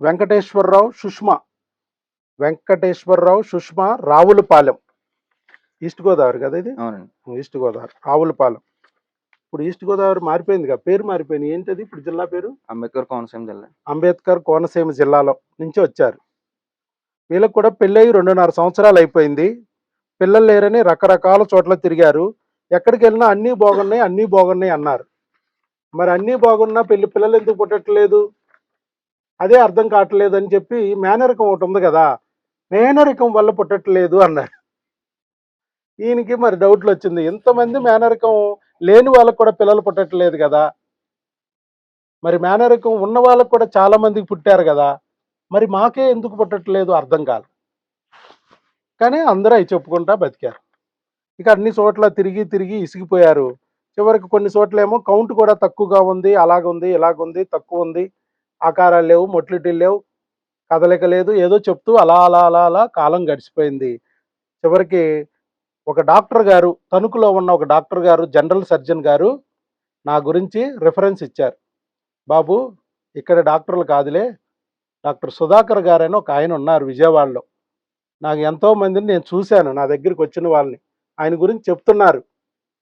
Venkateswararao Sushma. Venkateswararao Sushma Ravulapalem. East Godavari కదా ఇది? అవునండి. ఈస్ట్ గోదావరి. రావులపాలెం. ఇప్పుడు ఈస్ట్ గోదావరి మారిపోయింది కదా పేరు మారిపోయింది. ఏంటది ఇప్పుడు జిల్లా పేరు? అంబేద్కర్ కోనసీమ జిల్లా. అంబేద్కర్ కోనసీమ జిల్లాలో నుంచి వచ్చారు. వీళ్ళకి కూడా పెళ్ళయి రెండున్నర సంవత్సరాలు అయిపోయింది. పిల్లలు లేరని రకరకాల చోట్ల తిరిగారు. ఎక్కడికి వెళ్ళినా అన్నీ బాగున్నాయి అన్నీ బాగున్నాయి అన్నారు. మరి అన్నీ బాగున్నా పెళ్ళి పిల్లలు ఎందుకు పుట్టట్లేదు? అదే అర్థం కావట్లేదు అని చెప్పి మేనరికం ఒకటి ఉంది కదా మేనరికం వల్ల పుట్టట్లేదు అన్నారు. ఈయనకి మరి డౌట్లు వచ్చింది ఇంతమంది మేనరికం లేని వాళ్ళకు కూడా పిల్లలు పుట్టట్లేదు కదా. మరి మేనరికం ఉన్న వాళ్ళకు కూడా చాలా మందికి పుట్టారు కదా మరి మాకే ఎందుకు పుట్టట్లేదు అర్థం కాదు కానీ అందరూ అవి చెప్పుకుంటా బతికారు. ఇక అన్ని చోట్ల తిరిగి తిరిగి ఇసిగిపోయారు. చివరికి కొన్ని చోట్ల ఏమో కౌంట్ కూడా తక్కువగా ఉంది అలాగుంది ఇలాగుంది తక్కువ ఉంది. ఆకారాలు లేవు మొట్లిటీలు లేవు కదలిక లేదు ఏదో చెప్తూ అలా అలా అలా అలా కాలం గడిచిపోయింది. చివరికి ఒక డాక్టర్ గారు తణుకులో ఉన్న ఒక డాక్టర్ గారు జనరల్ సర్జన్ గారు నా గురించి రిఫరెన్స్ ఇచ్చారు. బాబు ఇక్కడ డాక్టర్లు కాదులే. డాక్టర్ సుధాకర్ గారని ఒక ఆయన ఉన్నారు విజయవాడలో. నాకు ఎంతోమందిని నేను చూశాను నా దగ్గరికి వచ్చిన వాళ్ళని. ఆయన గురించి చెప్తున్నారు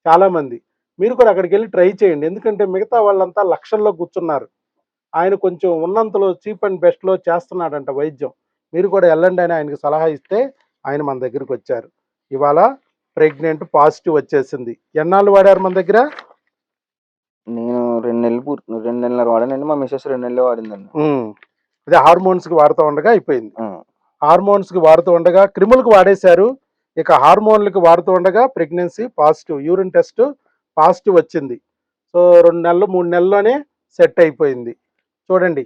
చాలామంది. మీరు కూడా అక్కడికి వెళ్ళి ట్రై చేయండి. ఎందుకంటే మిగతా వాళ్ళంతా లక్షల్లో కూర్చున్నారు. ఆయన కొంచెం ఉన్నంతలో చీప్ అండ్ బెస్ట్లో చేస్తున్నాడంట వైద్యం. మీరు కూడా వెళ్ళండి అని ఆయనకి సలహా ఇస్తే ఆయన మన దగ్గరికి వచ్చారు. ఇవాళ ప్రెగ్నెంట్ పాజిటివ్ వచ్చేసింది. ఎన్నాళ్ళు వాడారు మన దగ్గర? నేను రెండు నెలలు పూర్తి రెండు నెలలు వాడానండి. మా మిస్సెస్ రెండు నెలలు వాడిందండి. అదే హార్మోన్స్కి వాడుతూ ఉండగా అయిపోయింది. హార్మోన్స్కి వాడుతూ ఉండగా క్రిములకు వాడేశారు. ఇక హార్మోన్లకు వాడుతూ ఉండగా pregnancy positive urine test positive వచ్చింది. సో రెండు నెలలు మూడు నెలల్లోనే సెట్ అయిపోయింది. చూడండి.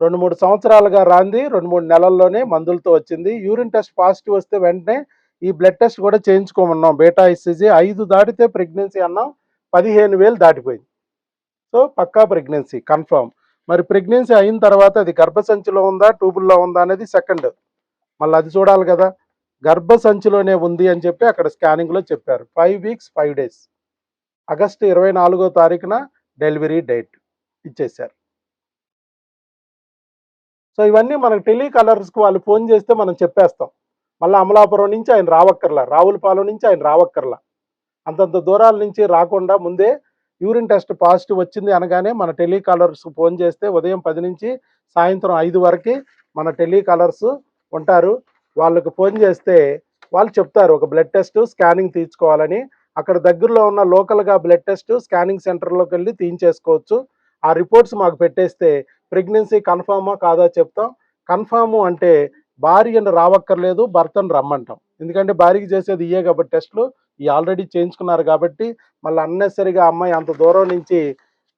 రెండు మూడు సంవత్సరాలుగా రాంది. రెండు మూడు నెలల్లోనే మందులతో వచ్చింది. యూరిన్ టెస్ట్ పాజిటివ్ వస్తే వెంటనే ఈ బ్లడ్ టెస్ట్ కూడా చేయించుకోమన్నాం. బేటా ఐసీజీ ఐదు దాటితే ప్రెగ్నెన్సీ అన్నాం. పదిహేను వేలు దాటిపోయింది. సో పక్కా ప్రెగ్నెన్సీ కన్ఫర్మ్ మరి ప్రెగ్నెన్సీ అయిన తర్వాత అది గర్భసంచిలో ఉందా? ట్యూబుల్లో ఉందా? అనేది సెకండ్. మళ్ళీ అది చూడాలి కదా. గర్భసంచిలోనే ఉంది అని చెప్పి అక్కడ స్కానింగ్లో చెప్పారు. Five weeks five days. August ఇరవై నాలుగో తారీఖున డెలివరీ డేట్ ఇచ్చేశారు. సో ఇవన్నీ మనకు టెలికలర్స్కి వాళ్ళు ఫోన్ చేస్తే మనం చెప్పేస్తాం. మళ్ళీ అమలాపురం నుంచి ఆయన రావక్కర్లా రావులపాలెం నుంచి ఆయన రావక్కర్లా. అంతంత దూరాల నుంచి రాకుండా ముందే యూరిన్ టెస్ట్ పాజిటివ్ వచ్చింది అనగానే మన టెలికాలర్స్ ఫోన్ చేస్తే ఉదయం పది నుంచి సాయంత్రం ఐదు వరకు మన టెలికాలర్స్ ఉంటారు. వాళ్ళకి ఫోన్ చేస్తే వాళ్ళు చెప్తారు ఒక బ్లడ్ టెస్ట్ స్కానింగ్ తీసుకోవాలని అక్కడ దగ్గరలో ఉన్న లోకల్గా బ్లడ్ టెస్ట్ స్కానింగ్ సెంటర్లోకి వెళ్ళి తీయించేసుకోవచ్చు. ఆ రిపోర్ట్స్ మాకు పెట్టేస్తే ప్రెగ్నెన్సీ కన్ఫామా కాదా చెప్తాం. కన్ఫాము అంటే భార్యను రావక్కర్లేదు భర్తను రమ్మంటాం. ఎందుకంటే భార్యకి చేసేది ఇయే కాబట్టి టెస్ట్లు. ఈ ఆల్రెడీ చేయించుకున్నారు కాబట్టి మళ్ళీ అన్నెసరిగా అమ్మాయి అంత దూరం నుంచి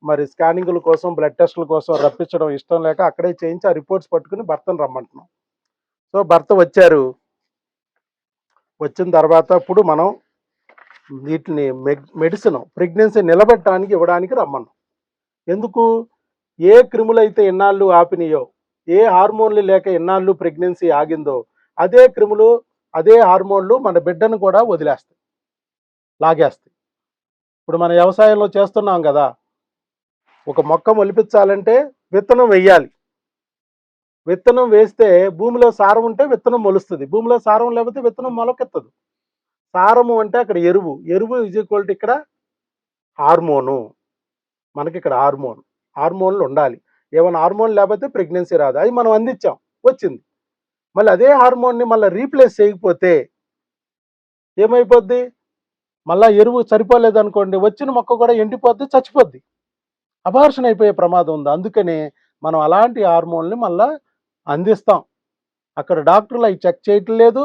మరి స్కానింగ్ల కోసం బ్లడ్ టెస్టుల కోసం రప్పించడం ఇష్టం లేక అక్కడే చేయించి ఆ రిపోర్ట్స్ పట్టుకుని భర్తను రమ్మంటున్నాం. సో భర్త వచ్చారు. వచ్చిన తర్వాత ఇప్పుడు మనం వీటిని మెడిసిన్ ప్రెగ్నెన్సీ నిలబెట్టడానికి ఇవ్వడానికి రమ్మన్నాం. ఎందుకు? ఏ క్రిములైతే ఎన్నాళ్ళు ఆపినాయో ఏ హార్మోన్లు లేక ఎన్నాళ్ళు ప్రెగ్నెన్సీ ఆగిందో అదే క్రిములు అదే హార్మోన్లు మన బిడ్డను కూడా వదిలేస్తాయి లాగేస్తాయి. ఇప్పుడు మన వ్యవసాయంలో చేస్తున్నాం కదా ఒక మొక్క మొలిపించాలంటే విత్తనం వెయ్యాలి. విత్తనం వేస్తే భూమిలో సారం ఉంటే విత్తనం మొలుస్తుంది. భూమిలో సారం లేకపోతే విత్తనం మొలకెత్తదు. సారము అంటే అక్కడ ఎరువు. ఎరువు ఈజ్ ఈక్వల్ టు ఇక్కడ హార్మోను. మనకి ఇక్కడ హార్మోన్. హార్మోన్లు ఉండాలి. ఏమైనా హార్మోన్ లేకపోతే ప్రెగ్నెన్సీ రాదు. అది మనం అందించాం. వచ్చింది. మళ్ళీ అదే హార్మోన్ని మళ్ళీ రీప్లేస్ చేయకపోతే ఏమైపోద్ది? మళ్ళా ఎరువు సరిపోలేదు అనుకోండి వచ్చిన మొక్క కూడా ఎండిపోద్ది చచ్చిపోద్ది. అబార్షన్ అయిపోయే ప్రమాదం ఉంది. అందుకనే మనం అలాంటి హార్మోన్ని మళ్ళా అందిస్తాం. అక్కడ డాక్టర్లు అవి చెక్ చేయట్లేదు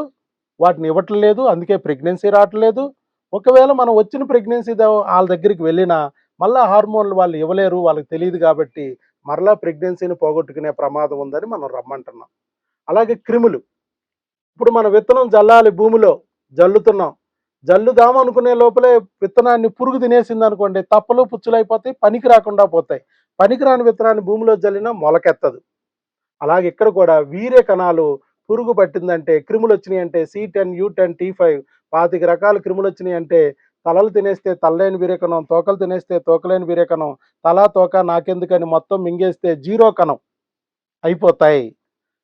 వాటిని ఇవ్వట్లేదు అందుకే ప్రెగ్నెన్సీ రావట్లేదు. ఒకవేళ మనం వచ్చిన ప్రెగ్నెన్సీ వాళ్ళ దగ్గరికి వెళ్ళినా మళ్ళా హార్మోన్లు వాళ్ళు ఇవ్వలేరు వాళ్ళకి తెలియదు కాబట్టి మరలా ప్రెగ్నెన్సీని పోగొట్టుకునే ప్రమాదం ఉందని మనం రమ్మంటున్నాం. అలాగే క్రిములు. ఇప్పుడు మన విత్తనం జల్లాలి భూమిలో జల్లుతున్నాం. జల్లుదాం అనుకునే లోపలే విత్తనాన్ని పురుగు తినేసింది అనుకోండి తప్పలు పుచ్చులు అయిపోతాయి పనికి రాకుండా పోతాయి. పనికిరాని విత్తనాన్ని భూమిలో జల్లినా మొలకెత్తదు. అలాగే ఇక్కడ కూడా వీరే కణాలు పురుగు పట్టిందంటే క్రిములు వచ్చినాయి అంటే C ten U ten T five పాతిక రకాల క్రిములు వచ్చినాయి అంటే తలలు తినేస్తే తలలేని వీరేకణం తోకలు తినేస్తే తోకలేని వీరేకణం తల తోక నాకెందుకని మొత్తం మింగేస్తే జీరో కణం అయిపోతాయి.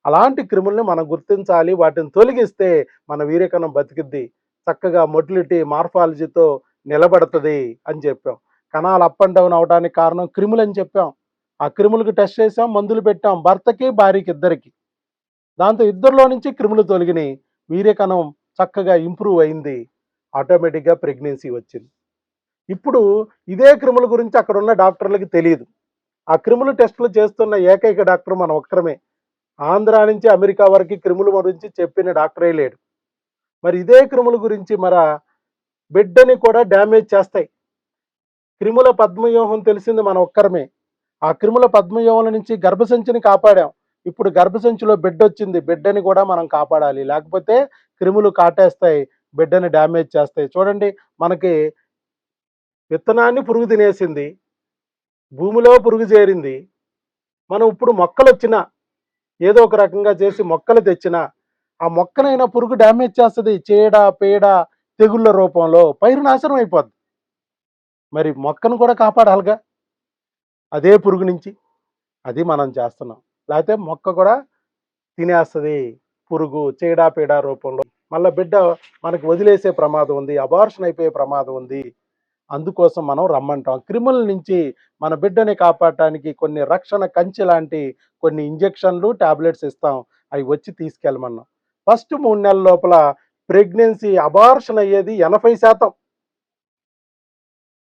అలాంటి క్రిముల్ని మనం గుర్తించాలి వాటిని తొలగిస్తే మన వీరేకణం బతికిద్ది. చక్కగా మొటిలిటీ మార్ఫాలజీతో నిలబడుతుంది అని చెప్పాం. కణాలు అప్ అండ్ డౌన్ అవడానికి కారణం క్రిములు అని చెప్పాం. ఆ క్రిములకు టెస్ట్ చేసాం మందులు పెట్టాం భర్తకి భార్యకి ఇద్దరికి. దాంతో ఇద్దరిలో నుంచి క్రిములు తొలగినాయి. వీరేకణం చక్కగా ఇంప్రూవ్ అయింది. ఆటోమేటిక్గా ప్రెగ్నెన్సీ వచ్చింది. ఇప్పుడు ఇదే క్రిముల గురించి అక్కడ ఉన్న డాక్టర్లకి తెలియదు ఆ క్రిములు టెస్టులు చేస్తున్న ఏకైక డాక్టర్ మనం ఒక్కరమే. ఆంధ్ర నుంచి అమెరికా వరకు క్రిముల గురించి చెప్పిన డాక్టరే లేడు. మరి ఇదే క్రిముల గురించి మర బిడ్డని కూడా డ్యామేజ్ చేస్తాయి. క్రిముల పద్మవ్యూహం తెలిసింది మన ఒక్కరమే. ఆ క్రిముల పద్మవ్యూహం నుంచి గర్భసంచిని కాపాడాం. ఇప్పుడు గర్భసంచిలో బిడ్డ వచ్చింది బిడ్డని కూడా మనం కాపాడాలి. లేకపోతే క్రిములు కాటేస్తాయి. బిడ్డని డ్యామేజ్ చేస్తాయి. చూడండి మనకి విత్తనాన్ని పురుగు తినేసింది. భూమిలో పురుగు చేరింది. మనం ఇప్పుడు మొక్కలు వచ్చినా ఏదో ఒక రకంగా చేసి మొక్కలు తెచ్చినా ఆ మొక్కనైనా పురుగు డ్యామేజ్ చేస్తుంది. చీడ పేడ తెగుళ్ళ రూపంలో పైరు నాశనం అయిపోద్ది. మరి మొక్కను కూడా కాపాడాలిగా. అదే పురుగు నుంచి అది మనం చేస్తున్నాం. లేకపోతే మొక్క కూడా తినేస్తుంది. పురుగు చీడ పీడ రూపంలో. మళ్ళీ బిడ్డ మనకు వదిలేసే ప్రమాదం ఉంది అబార్షన్ అయిపోయే ప్రమాదం ఉంది. అందుకోసం మనం రమ్మంటాం. క్రిముల నుంచి మన బిడ్డని కాపాడటానికి కొన్ని రక్షణ కంచె లాంటి కొన్ని ఇంజెక్షన్లు టాబ్లెట్స్ ఇస్తాం. అవి వచ్చి తీసుకెళ్ళమన్నాం. ఫస్ట్ మూడు నెలల లోపల ప్రెగ్నెన్సీ అబార్షన్ అయ్యేది ఎనభై శాతం.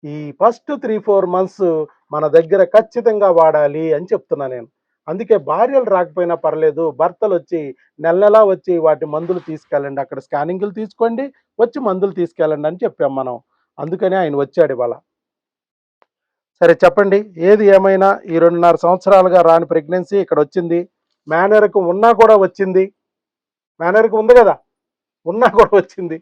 ఈ ఫస్ట్ త్రీ ఫోర్ మంత్స్ మన దగ్గర ఖచ్చితంగా వాడాలి అని చెప్తున్నా నేను. అందుకే భార్యలు రాకపోయినా పర్లేదు భర్తలు వచ్చి నెల నెలా వచ్చి వాటి మందులు తీసుకెళ్ళండి అక్కడ స్కానింగ్లు తీసుకోండి వచ్చి మందులు తీసుకెళ్ళండి అని చెప్పాం మనం. అందుకని ఆయన వచ్చాడు ఇవాళ. సరే చెప్పండి ఏది ఏమైనా ఈ రెండున్నర సంవత్సరాలుగా రాని ప్రెగ్నెన్సీ ఇక్కడ వచ్చింది మేనర్కు ఉన్నా కూడా వచ్చింది. మేనర్కు ఉంది కదా ఉన్నా కూడా వచ్చింది.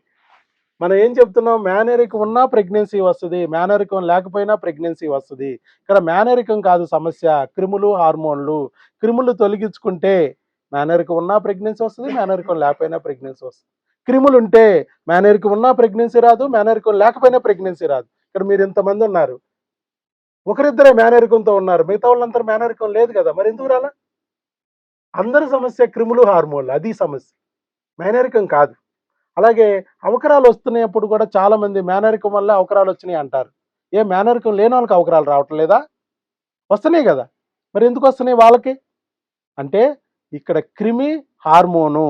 మనం ఏం చెప్తున్నాం? మేనరికం ఉన్నా ప్రెగ్నెన్సీ వస్తుంది. మేనరికం లేకపోయినా ప్రెగ్నెన్సీ వస్తుంది. ఇక్కడ మేనరికం కాదు సమస్య. క్రిములు హార్మోన్లు. క్రిములు తొలగించుకుంటే మేనరికం ఉన్నా ప్రెగ్నెన్సీ వస్తుంది మేనరికం లేకపోయినా ప్రెగ్నెన్సీ వస్తుంది. క్రిములు ఉంటే మేనరికం ఉన్నా ప్రెగ్నెన్సీ రాదు మేనరికం లేకపోయినా ప్రెగ్నెన్సీ రాదు. ఇక్కడ మీరు ఇంతమంది ఉన్నారు. ఒకరిద్దరే మేనరికంతో ఉన్నారు. మిగతా వాళ్ళందరూ మేనరికం లేదు కదా. మరి ఎందుకు రాలా? అందరి సమస్య క్రిములు హార్మోన్లు. అది సమస్య. మేనరికం కాదు. అలాగే అవకరాలు వస్తున్నప్పుడు కూడా చాలా మంది మేనరికం వల్ల అవకరాలు వచ్చినాయి అంటారు. ఏ మేనరికం లేని వాళ్ళకి అవకరాలు రావటం లేదా? వస్తున్నాయి కదా. మరి ఎందుకు వస్తున్నాయి వాళ్ళకి? అంటే ఇక్కడ క్రిమి హార్మోను.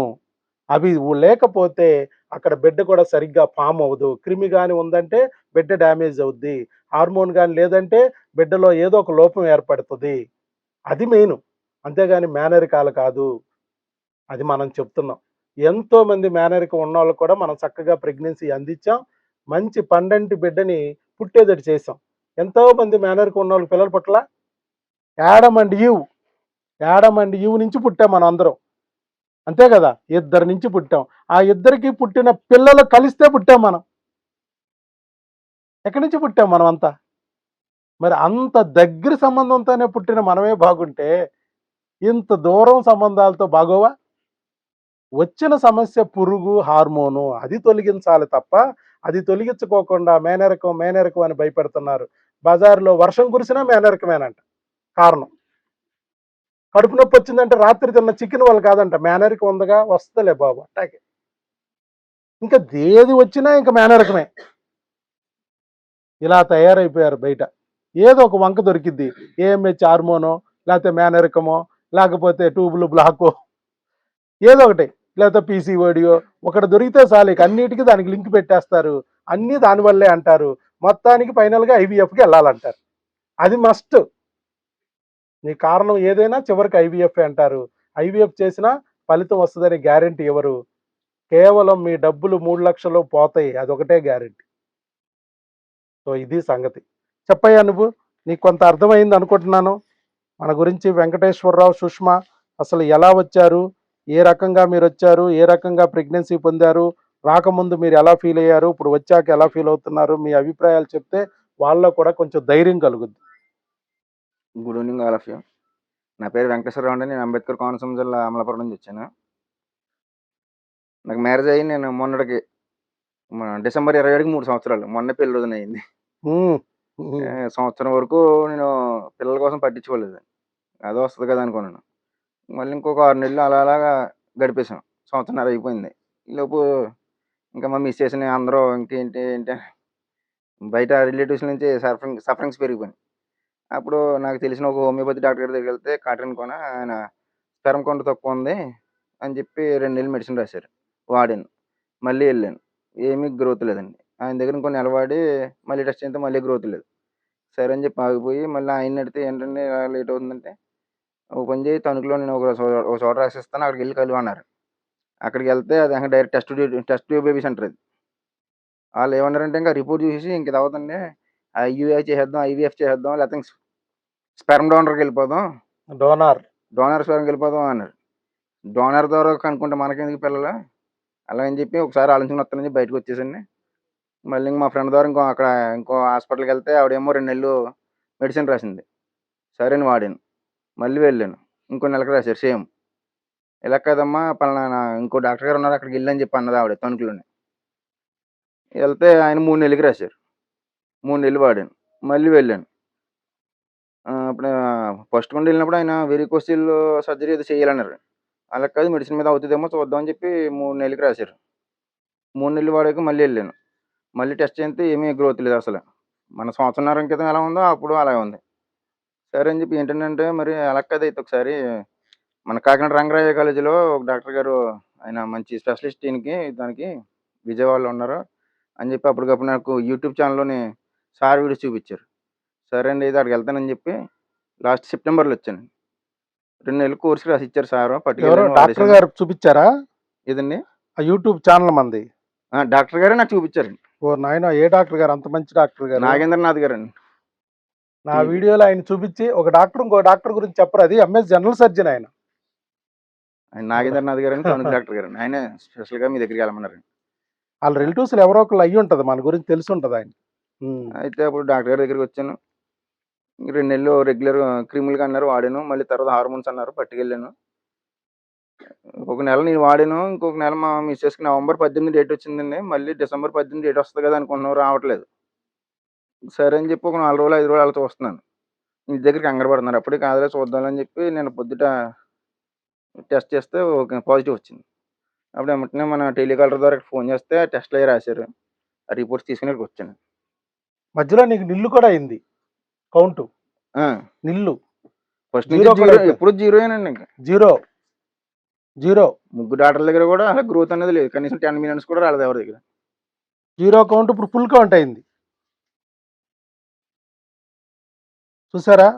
అవి లేకపోతే అక్కడ బిడ్డ కూడా సరిగ్గా ఫామ్ అవ్వదు. క్రిమి కానీ ఉందంటే బిడ్డ డ్యామేజ్ అవుద్ది. హార్మోన్ కానీ లేదంటే బిడ్డలో ఏదో ఒక లోపం ఏర్పడుతుంది. అది మెయిన్. అంతేగాని మేనరికాలు కాదు. అది మనం చెప్తున్నాం. ఎంతో మంది మేనరికం ఉన్న వాళ్ళు కూడా మనం చక్కగా ప్రెగ్నెన్సీ అందించాం. మంచి పండంటి బిడ్డని పుట్టేదటి చేసాం ఎంతో మంది మేనరికం ఉన్న వాళ్ళు పిల్లల పట్ల Adam and you Adam and you నుంచి పుట్టాం మనం అందరం. అంతే కదా? ఇద్దరి నుంచి పుట్టాం. ఆ ఇద్దరికి పుట్టిన పిల్లలు కలిస్తే పుట్టాం మనం. ఎక్కడి నుంచి పుట్టాం మనం అంతా మరి అంత దగ్గర సంబంధంతోనే పుట్టిన మనమే బాగుంటే ఇంత దూరం సంబంధాలతో బాగోవా? వచ్చిన సమస్య పురుగు హార్మోను అది తొలగించాలి తప్ప అది తొలగించుకోకుండా మేనరకం మేనరకం అని భయపెడుతున్నారు. బజార్లో వర్షం కురిసినా మేనరకమేనంట. కారణం? కడుపు నొప్పి వచ్చిందంటే రాత్రి తిన్న చికెన్ వాళ్ళు కాదంట. మేనరికం ఉందిగా వస్తలే బాబు అట్టాకే ఇంకా ఏది వచ్చినా ఇంకా మేనరకమే. ఇలా తయారైపోయారు బయట. ఏదో ఒక వంక దొరికిద్ది. ఏఎంహెచ్ హార్మోనో లేకపోతే మేనరికమో లేకపోతే ట్యూబులు బ్లాకో. ఏదో ఒకటి. లేకపోతే పీసీఓడియో ఒకటి దొరికితే చాలు ఇక అన్నిటికీ దానికి లింక్ పెట్టేస్తారు. అన్నీ దానివల్లే అంటారు. మొత్తానికి ఫైనల్గా ఐవీఎఫ్కి వెళ్ళాలంటారు. అది మస్ట్ నీ కారణం ఏదైనా చివరికి ఐవీఎఫ్ అంటారు. ఐవీఎఫ్ చేసినా ఫలితం వస్తుందని గ్యారంటీ ఎవరు? కేవలం మీ డబ్బులు మూడు లక్షలు పోతాయి. అదొకటే గ్యారంటీ సో ఇది సంగతి. చెప్పయ్యా నువ్వు నీకు కొంత అర్థమైంది అనుకుంటున్నాను. మన గురించి వెంకటేశ్వరరావు సుష్మా అసలు ఎలా వచ్చారు? ఏ రకంగా మీరు వచ్చారు ఏ రకంగా ప్రెగ్నెన్సీ పొందారు రాకముందు మీరు ఎలా ఫీల్ అయ్యారు ఇప్పుడు వచ్చాక ఎలా ఫీల్ అవుతున్నారు మీ అభిప్రాయాలు చెప్తే వాళ్ళలో కూడా కొంచెం ధైర్యం కలుగుద్ది. Good evening all of you నా పేరు వెంకటేశ్వరరావు అండి. నేను అంబేద్కర్ కోనసీమ జిల్లా అమలాపురం నుంచి వచ్చాను. నాకు మ్యారేజ్ అయ్యి నేను మొన్నటికి మన డిసెంబర్ ఇరవై ఏడుకి మూడు సంవత్సరాలు. మొన్న పెళ్ళి రోజున అయింది. సంవత్సరం వరకు నేను పిల్లల కోసం పట్టించుకోలేదు. అదే వస్తుంది కదా అనుకున్నాను. మళ్ళీ ఇంకొక ఆరు నెలలు అలా అలాగా గడిపేసాం సంవత్సరంన్నర అయిపోయింది. ఈలోపు ఇంకా మా మిస్సెస్ని అందరూ ఇంకేంటి ఏంటి బయట రిలేటివ్స్ నుంచి సఫరింగ్ సఫరింగ్స్ పెరిగిపోయినాయి. అప్పుడు నాకు తెలిసిన ఒక హోమియోపతి డాక్టర్ గారి దగ్గరికి వెళ్తే కాటన్ కొన ఆయన స్పెరం కొండ తక్కువ ఉంది అని చెప్పి రెండు నెలలు మెడిసిన్ రాశారు. వాడాను. మళ్ళీ వెళ్ళాను. ఏమీ గ్రోత్ లేదండి. ఆయన దగ్గర ఇంకో నెల వాడి మళ్ళీ టెస్ట్ చేస్తే మళ్ళీ గ్రోత్ లేదు. సరే అని చెప్పి ఆగిపోయి మళ్ళీ ఆయన అడిగితే ఏంటంటే లేట్ అవుతుందంటే ఒక పని చేయి తణుకులో నేను ఒక ఒక చోట రాసిస్తాను అక్కడికి వెళ్ళి కలువు అన్నారు. అక్కడికి వెళ్తే అది direct test test baby centre అది. వాళ్ళు ఏమన్నారంటే ఇంకా రిపోర్ట్ చూసి ఇంక ఇది అవుతుంది ఐయుఐ చేసేద్దాం ఐవీఎఫ్ చేసేద్దాం లేకపోతే స్పెర్మ్ డోనర్కి వెళ్ళిపోదాం. డోనార్ డోనర్ స్పెర్మ్కి వెళ్ళిపోదాం అన్నారు. డోనర్ ద్వారా కనుక్కుంటే మనకెందుకు పిల్లలు? అలా అని చెప్పి ఒకసారి ఆలోచన వస్తానని బయటకు వచ్చేసండి మళ్ళీ ఇంక మా ఫ్రెండ్ ద్వారా ఇంకో అక్కడ ఇంకో హాస్పిటల్కి వెళ్తే ఆవిడేమో రెండు నెలలు మెడిసిన్ రాసింది. సరే అని వాడాను. మళ్ళీ వెళ్ళాను. ఇంకో నెలకు రాశారు సేమ్. ఇలా కదమ్మా పలానా ఇంకో డాక్టర్ గారు ఉన్నారు అక్కడికి వెళ్ళని చెప్పి అన్నది ఆవిడ తణుకులోనే. వెళ్తే ఆయన మూడు నెలలకి రాశారు. మూడు నెలలు వాడాను. మళ్ళీ వెళ్ళాను. అప్పుడు ఫస్ట్ కొండ వెళ్ళినప్పుడు ఆయన వెరికోసిల్ సర్జరీ ఏదో చేయాలన్నారు. అలా కాదు మెడిసిన్ మీద అవుతుందేమో చూద్దామని చెప్పి మూడు నెలలకి రాశారు. మూడు నెలలు వాడాక మళ్ళీ వెళ్ళాను. మళ్ళీ టెస్ట్ చేస్తే ఏమీ గ్రోత్ లేదు అసలు. మన సంవత్సరం క్రితం ఎలా ఉందో అప్పుడు అలాగే ఉంది. సరే అని చెప్పి ఏంటంటే మరి అలా కాదు అయితే ఒకసారి మన కాకినాడ రంగరాయ కాలేజీలో ఒక డాక్టర్ గారు ఆయన మంచి స్పెషలిస్ట్ దీనికి దానికి విజయవాడలో ఉన్నారు అని చెప్పి అప్పటికప్పుడు నాకు యూట్యూబ్ ఛానల్లోని సార్ వీడియోస్ చూపించారు. సరే అండి ఇది అక్కడికి వెళ్తానని చెప్పి లాస్ట్ సెప్టెంబర్లో వచ్చాను. రెండు నెలలు కోర్సు రాసి ఇచ్చారు సార్ డాక్టర్. గారు చూపించారా? ఇదండి ఆ యూట్యూబ్ ఛానల్ మంది. ఆ, డాక్టర్ గారే నాకు చూపించారండి. ఓ నాయన ఏ డాక్టర్ గారు? అంత మంచి డాక్టర్ గారు. నాగేంద్రనాథ్ గారండి. నా వీడియోలో ఆయన చూపించి ఒక డాక్టర్ ఇంకో డాక్టర్ గురించి చెప్పరు. అది ఎంఎస్ జనరల్ సర్జన్ ఆయన. ఆయన నాగేంద్రనాథ్ తణుకు డాక్టర్ గారండి ఆయన స్పెషల్గా మీ దగ్గరికి వెళ్ళమన్నారండి. వాళ్ళ రిలేటివ్స్ ఎవరో ఒకళ్ళు అయ్యి ఉంటది. మన గురించి తెలిసి ఉంటది ఆయన. అయితే అప్పుడు డాక్టర్ గారి దగ్గరికి వచ్చాను. రెండు నెలలు రెగ్యులర్ క్రీములుగా అన్నారు వాడాను. మళ్ళీ తర్వాత హార్మోన్స్ అన్నారు పట్టుకెళ్ళాను. ఒక నెల నేను వాడాను. ఇంకొక నెల మా మిస్సెస్కి నవంబర్ పద్దెనిమిది డేట్ వచ్చిందండి. మళ్ళీ డిసెంబర్ పద్దెనిమిది డేట్ వస్తుంది కదా అనుకుంటున్నాం రావట్లేదు. సరే అని చెప్పి ఒక నాలుగు రోజులు ఐదు రోజులు అలా చూస్తున్నాను ఇంటి దగ్గరికి కంగారు పడుతున్నారు. అప్పుడే కాదులే చూద్దామని చెప్పి నేను పొద్దుట టెస్ట్ చేస్తే ఓకే పాజిటివ్ వచ్చింది. అప్పుడు వెంటనే మన టెలికాలర్ ద్వారా ఫోన్ చేస్తే టెస్ట్లు అయ్యి రాశారు. ఆ రిపోర్ట్స్ తీసుకుని ఇక్కడికి వచ్చాను. మధ్యలో నీకు నిల్లు కూడా అయింది. కౌంట్. నిల్లు. First zero. ఎప్పుడు జీరోయేనండి ఇంకా. జీరో. జీరో. ముగ్గురు డాక్టర్ల దగ్గర కూడా అలా గ్రోత్ అనేది లేదు. కనీసం టెన్ మినిట్స్ కూడా రాలేదు ఎవరి దగ్గర. జీరో కౌంట్ ఇప్పుడు ఫుల్ కౌంట్ అయింది. చూసారా?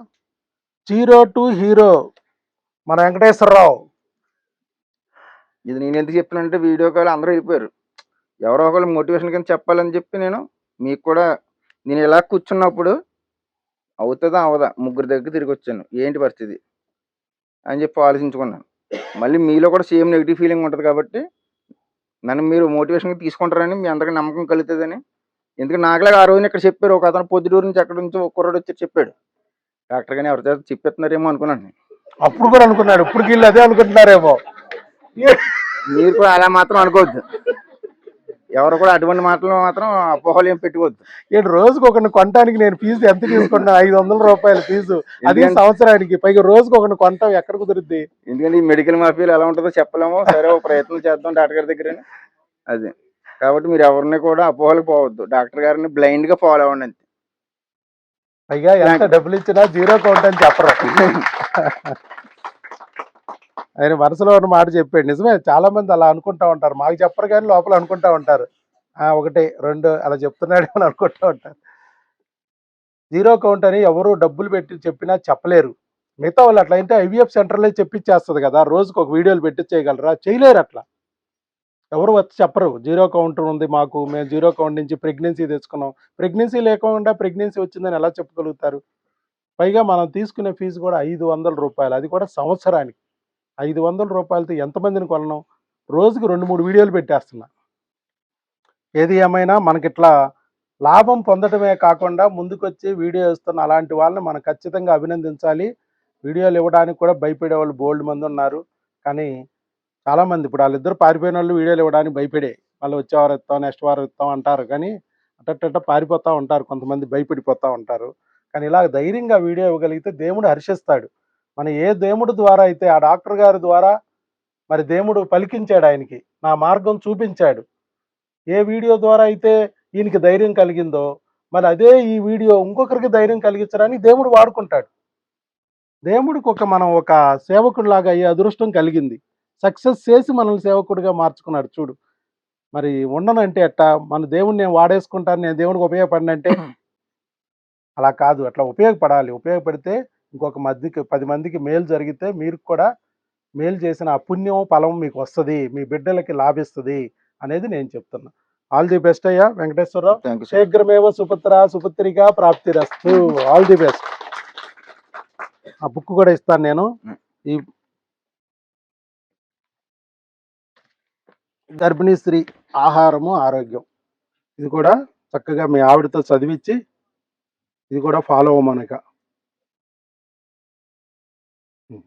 జీరో టు హీరో మన వెంకటేశ్వరరావు. ఇది నేను ఎందుకు చెప్పానంటే వీడియో కాల్ అందరూ వెళ్ళిపోయారు ఎవరో ఒకళ్ళు మోటివేషన్ కింద చెప్పాలని చెప్పి నేను మీకు కూడా నేను ఇలా కూర్చున్నప్పుడు అవుతుందా అవదా ముగ్గురు దగ్గర తిరిగి వచ్చాను. ఏంటి పరిస్థితి? అని చెప్పి ఆలోచించుకున్నాను. మళ్ళీ మీలో కూడా సేమ్ నెగిటివ్ ఫీలింగ్ ఉంటుంది కాబట్టి నన్ను మీరు మోటివేషన్గా తీసుకుంటారని మీ అందరికీ నమ్మకం కలుగుతుందని. ఎందుకంటే నాకులాగా ఆ రోజున ఇక్కడ చెప్పారు. ఒక అతను పొద్దుటూరు నుంచి అక్కడ నుంచి ఒక కుర్రాడు వచ్చి చెప్పాడు. డాక్టర్ గానీ ఎవరి చేత చెప్పేస్తున్నారేమో అనుకున్నాను నేను. అప్పుడు కూడా అనుకున్నాడు. ఇప్పుడు వీళ్ళు అదే అనుకుంటున్నారేమో. మీరు కూడా అలా మాత్రం అనుకోవద్దు. ఎవరు కూడా అటువంటి మాటలు మాత్రం అపోహలు ఏం పెట్టుకోవద్దు. ఏడు రోజుకి ఒకరిని కొనడానికి నేను ఫీజు ఎంత తీసుకున్నా? ఐదు వందల రూపాయల ఫీజు. అది సంవత్సరానికి పైగా రోజుకి ఒకరిని కొంటాం ఎక్కడ కుదురుద్ది? ఎందుకంటే ఈ మెడికల్ మాఫియాలు ఎలా ఉంటుందో చెప్పలేము. సరే ఒక ప్రయత్నం చేద్దాం డాక్టర్ గారి దగ్గర అది. కాబట్టి మీరు ఎవరిని కూడా అపోహలకు పోవద్దు. డాక్టర్ గారిని బ్లైండ్గా ఫాలో అవ్వండి అంతే. పైగా ఎంత డబ్బులు ఇచ్చినా జీరో కౌంట్ అని చెప్పరు. ఆయన మనసులో ఉన్న మాట చెప్పాడు. నిజమే చాలా మంది అలా అనుకుంటా ఉంటారు. మాకు చెప్పరు కానీ లోపల అనుకుంటా ఉంటారు. ఒకటి రెండు అలా చెప్తున్నాడు అని అనుకుంటా ఉంటారు. జీరో కౌంట్ అని ఎవరు డబ్బులు పెట్టి చెప్పినా చెప్పలేరు. మిగతా వాళ్ళు అట్లా అయితే ఐవీఎఫ్ సెంటర్లో చెప్పించేస్తుంది కదా రోజుకు ఒక వీడియోలు పెట్టించేయగలరా చేయలేరు అట్లా. ఎవరు వచ్చి చెప్పరు. జీరో కౌంటర్ ఉంది మాకు మేము జీరో కౌంట్ నుంచి ప్రెగ్నెన్సీ తెచ్చుకున్నాం. ప్రెగ్నెన్సీ లేకుండా ప్రెగ్నెన్సీ వచ్చిందని ఎలా చెప్పగలుగుతారు? పైగా మనం తీసుకునే ఫీజు కూడా ఐదు వందల రూపాయలు. అది కూడా సంవత్సరానికి. ఐదు వందల రూపాయలతో ఎంతమందిని కొనడం రోజుకి రెండు మూడు వీడియోలు పెట్టేస్తున్నా. ఏది ఏమైనా మనకిట్లా లాభం పొందడమే కాకుండా ముందుకొచ్చి వీడియో ఇస్తున్న అలాంటి వాళ్ళని మనం ఖచ్చితంగా అభినందించాలి. వీడియోలు ఇవ్వడానికి కూడా భయపడే వాళ్ళు బోల్డ్ మంది ఉన్నారు. కానీ చాలామంది ఇప్పుడు వాళ్ళిద్దరు పారిపోయిన వాళ్ళు వీడియోలు ఇవ్వడానికి భయపడే. వాళ్ళు వచ్చేవారు ఇస్తాం నెక్స్ట్ వారం ఇస్తాం అంటారు. కానీ అట్టట్ట పారిపోతూ ఉంటారు. కొంతమంది భయపడిపోతూ ఉంటారు. కానీ ఇలా ధైర్యంగా వీడియో ఇవ్వగలిగితే దేవుడు హర్షిస్తాడు. మన ఏ దేవుడి ద్వారా అయితే ఆ డాక్టర్ గారి ద్వారా మరి దేవుడు పలికించాడు ఆయనకి నా మార్గం చూపించాడు. ఏ వీడియో ద్వారా అయితే ఈయనకి ధైర్యం కలిగిందో మరి అదే ఈ వీడియో ఇంకొకరికి ధైర్యం కలిగించడానికి దేవుడు వాడుకుంటాడు. దేవుడికి ఒక మనం ఒక సేవకుడిలాగా అయ్యే అదృష్టం కలిగింది. సక్సెస్ చేసి మనల్ని సేవకుడిగా మార్చుకున్నాడు. చూడు. మరి ఉండనంటే అట్టా మన దేవుడిని నేను వాడేసుకుంటాను నేను దేవుడికి ఉపయోగపడినంటే అలా కాదు. అట్లా ఉపయోగపడాలి. ఉపయోగపడితే ఇంకొక మధ్యకి పది మందికి మేలు జరిగితే మీరు కూడా మేలు చేసిన ఆ పుణ్యం ఫలం మీకు వస్తుంది. మీ బిడ్డలకి లాభిస్తుంది అనేది నేను చెప్తున్నా. ఆల్ ది బెస్ట్ అయ్యా. వెంకటేశ్వరరావు. శీఘ్రమేవ సుపుత్ర సుపుత్రిగా ప్రాప్తిరస్తు. All the best. ఆ బుక్ కూడా ఇస్తాను నేను. ఈ గర్భిణీ స్త్రీ ఆహారము ఆరోగ్యం. ఇది కూడా చక్కగా మీ ఆవిడతో చదివించి ఇది కూడా ఫాలో అవ్వమనక.